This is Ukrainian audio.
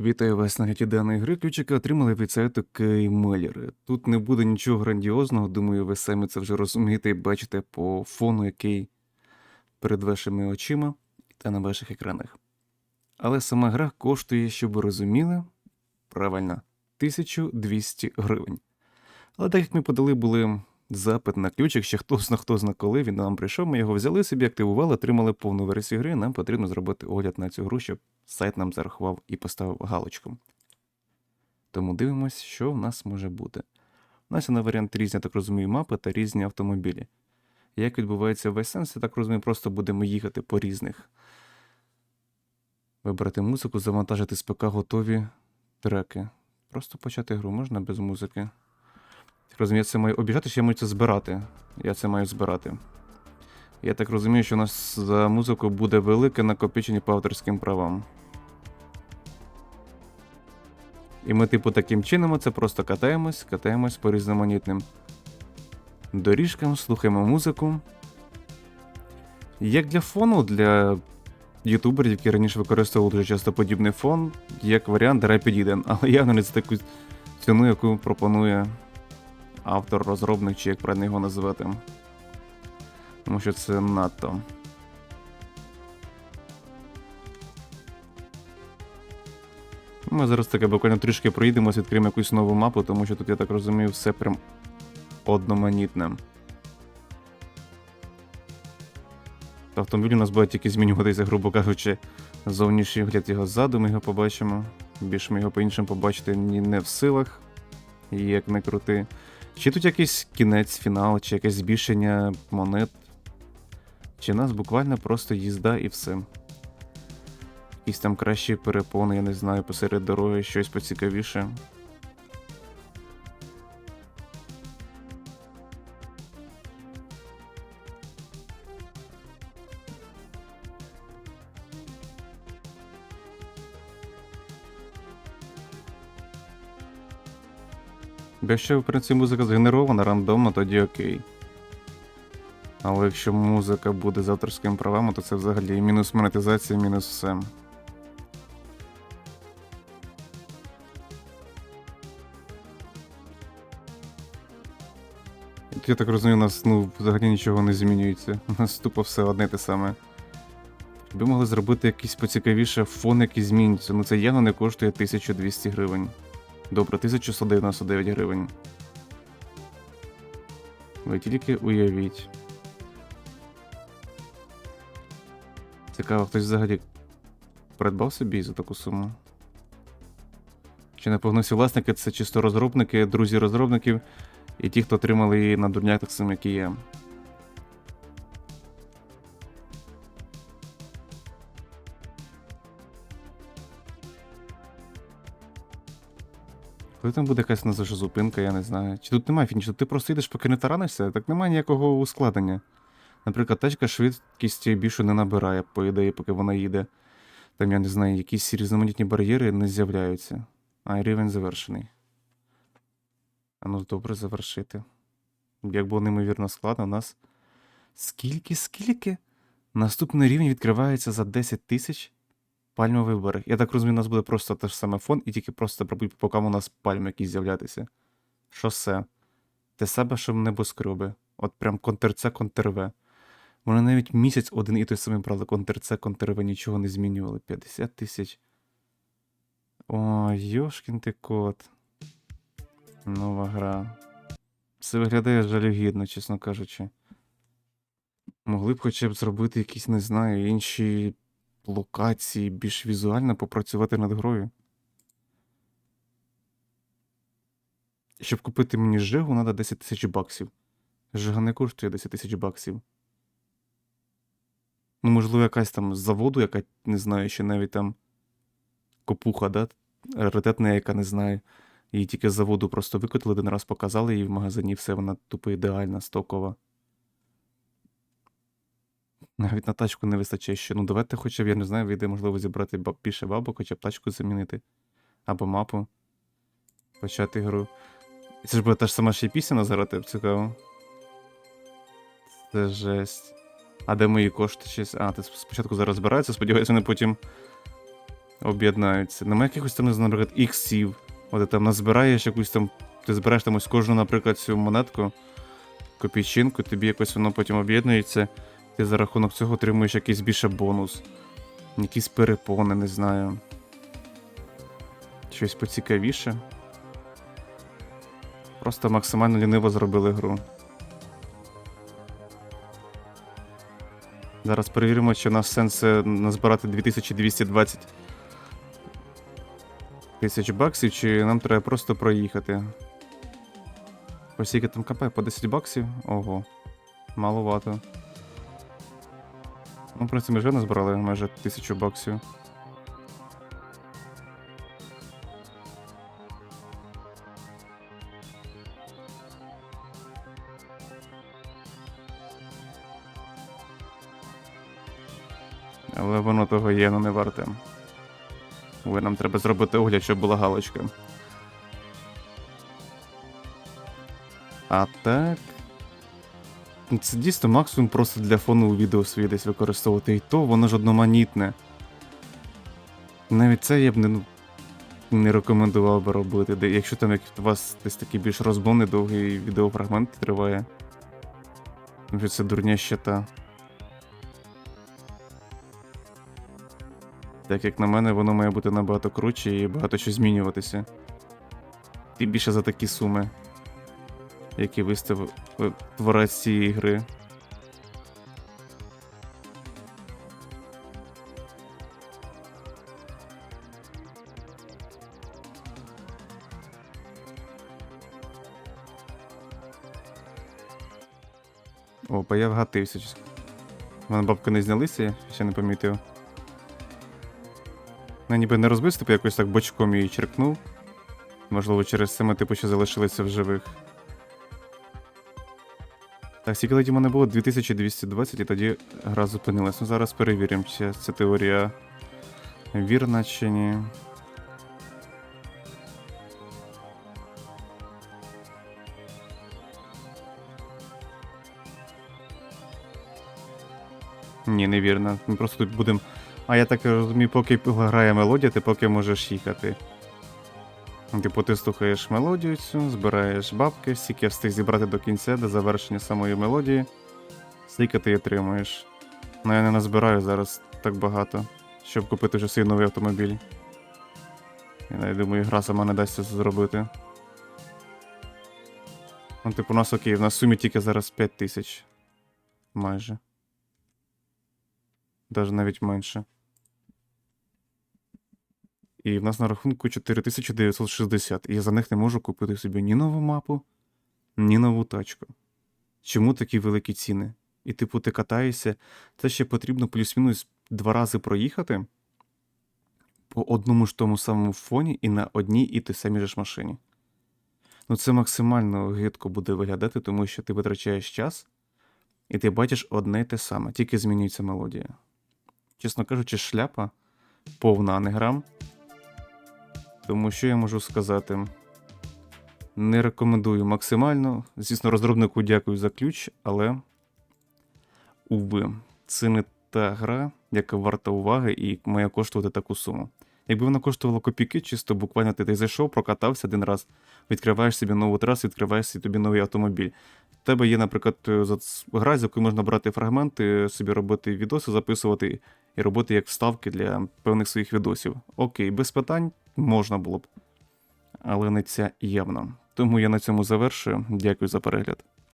Вітаю вас на гляді даної гри. Ключики отримали від сайту Кеймелери. Тут не буде нічого грандіозного, думаю, ви самі це вже розумієте і бачите по фону, який перед вашими очима та на ваших екранах. Але сама гра коштує, щоб ви розуміли, правильно, 1200 гривень. Але так як ми подали були запит на ключик, ще хто зна хто зна коли він нам прийшов, ми його взяли собі, активували, отримали повну версію гри. Нам потрібно зробити огляд на цю гру, щоб сайт нам зарахував і поставив галочку. Тому дивимось, що в нас може бути. У нас є на варіант різні, так розумію, мапи та різні автомобілі. Як відбувається весь сенс, я так розумію, просто будемо їхати по різних. Вибрати музику, завантажити з ПК готові треки. Просто почати гру можна без музики. Так розумію, я це маю обіжати, чи я маю це збирати. Я це маю збирати. Я так розумію, що у нас за музику буде велике накопичення по авторським правам. І ми, типу, таким чином це просто катаємось, катаємось по різноманітним доріжкам, слухаємо музику. Як для фону, для ютуберів, які раніше використовували дуже часто подібний фон, як варіант гра підійде, але явно не за таку ціну, яку пропонує автор, розробник, чи як правильно його називати. Тому що це надто. Ми зараз таке буквально трішки проїдемось, відкриємо якусь нову мапу, тому що тут, я так розумію, все прям одноманітне. Автомобіль у нас буде тільки змінюватися, грубо кажучи, зовнішній вигляд його ззаду, ми його побачимо. Більше ми його по-іншому побачити ні не в силах, як не крути. Чи тут якийсь кінець, фінал, чи якесь збільшення монет, чи нас буквально просто їзда і все. Якісь там кращі перепони, я не знаю, посеред дороги щось поцікавіше. Якщо, в принципі, музика згенерована рандомно, тоді окей. Але якщо музика буде з авторськими правами, то це взагалі мінус монетизація, мінус все. Я так розумію, у нас ну, взагалі нічого не змінюється. У нас тупо все одне те саме. Ви могли зробити якийсь поцікавіше фон, який змінюється. Ну це явно не коштує 1200 гривень. Добре, 1199 гривень. Ви тільки уявіть. Цікаво, хтось взагалі придбав собі за таку суму. Чи напевно всі власники це чисто розробники, друзі розробників і ті, хто отримали її на дурняк так само, як і я. Коли там буде якась назва зупинка, я не знаю. Чи тут немає фінішу? Ти просто йдеш, поки не таранишся, так немає ніякого ускладнення. Наприклад, тачка швидкість більше не набирає, по ідеї, поки вона їде. Там, я не знаю, якісь різноманітні бар'єри не з'являються. А рівень завершений. А ну добре завершити. Як було неймовірно складно, у нас. Скільки, скільки? Наступний рівень відкривається за 10 тисяч пальмовий берег. Я так розумію, у нас буде просто те ж саме фон, і тільки просто пробують, поки у нас пальми якісь з'являтися. Шосе. Те себе, що небоскреби. От прям контрце, контрве. Вони навіть місяць один і той самий брали контрце, контрве, нічого не змінювали. 50 тисяч. О, йошкін ти кот. Нова гра. Це виглядає жалюгідно, чесно кажучи. Могли б хоча б зробити якісь, не знаю, інші локації, більш візуально попрацювати над грою. Щоб купити мені Жигу, треба 10 тисяч баксів. Жига не коштує 10 тисяч баксів. Ну, можливо, якась там заводу, яка не знаю, ще навіть там копуха, да? Раритетна, яка не знаю. Її тільки заводу просто викотили, один раз показали її в магазині, все, вона тупо ідеальна, стокова. Навіть на тачку не вистачає ще. Ну, давайте хоча б, я не знаю, вийде, можливо, зібрати більше бабок, хоча б тачку замінити. Або мапу. Почати гру. Це ж буде та ж сама ще й пісня назирати, цікаво. Це жесть. А де мої кошти щось? А, ти спочатку зараз збирається, сподіваюся, вони потім об'єднаються. Немає якихось там, наприклад, іксів. От там назбираєш якусь там. Ти збираєш там ось кожну, наприклад, цю монетку, копійчинку, тобі якось воно потім об'єднується. Ти за рахунок цього отримуєш якийсь більше бонус. Якісь перепони, не знаю. Щось поцікавіше. Просто максимально ліниво зробили гру. Зараз перевіримо, чи у нас сенс е, назбирати 2220 тисяч баксів, чи нам треба просто проїхати. Ось скільки там КП по 10 баксів? Ого. Маловато. Ну, в принципі, ми вже назбирали майже 1000 баксів. Але воно того є, ну не варте. Ой, нам треба зробити огляд, щоб була галочка. А так. Це дійсно максимум просто для фону у відео свій десь використовувати. І то воно ж одноманітне. Навіть це я б не, ну, не рекомендував би робити. Де, якщо там як у вас десь такий більш розбовний довгий відеофрагмент триває. Тому це дурня щита. Так як на мене, воно має бути набагато круче і багато що змінюватися. Тим більше за такі суми, які виставив е, творець цієї гри. Опа, я вгатився. У мене бабки не знялися, я ще не помітив. Ну, ніби не розбився, типу якось так бочком її черкнув. Можливо, через це ми, типу, ще залишилися в живих. Так, скільки леді в мене було 2220, і тоді гра зупинилась. Ну зараз перевіримо, чи ця теорія вірна чи ні. Ні, не. Ми просто тут будемо. А я так розумію, поки грає мелодія, ти поки можеш їхати. Типу, ти слухаєш мелодію цю, збираєш бабки, стільки встиг зібрати до кінця, до завершення самої мелодії. Стільки ти отримуєш. Ну я не назбираю зараз так багато, щоб купити вже свій новий автомобіль. Я навіть думаю, гра сама не дасть це зробити. Ну, типу, у нас окей, в нас в сумі тільки зараз 5 тисяч. Майже. Даже навіть менше. І в нас на рахунку 4960, і я за них не можу купити собі ні нову мапу, ні нову тачку. Чому такі великі ціни? І, типу, ти катаєшся, це ще потрібно плюс-мінус два рази проїхати по одному ж тому самому фоні і на одній і тій самій ж машині. Ну, це максимально гидко буде виглядати, тому що ти витрачаєш час, і ти бачиш одне й те саме, тільки змінюється мелодія. Чесно кажучи, шляпа повна, а не грам. Тому що я можу сказати. Не рекомендую максимально. Звісно, розробнику дякую за ключ, але. Уви, це не та гра, яка варта уваги і має коштувати таку суму. Якби вона коштувала копійки, чисто буквально ти, зайшов, прокатався один раз, відкриваєш собі нову трасу, відкриваєш собі новий автомобіль. В тебе є, наприклад, гра, з якої можна брати фрагменти, собі робити відоси, записувати і робити як вставки для певних своїх відосів. Окей, без питань можна було б. Але не ця явно. Тому я на цьому завершую. Дякую за перегляд.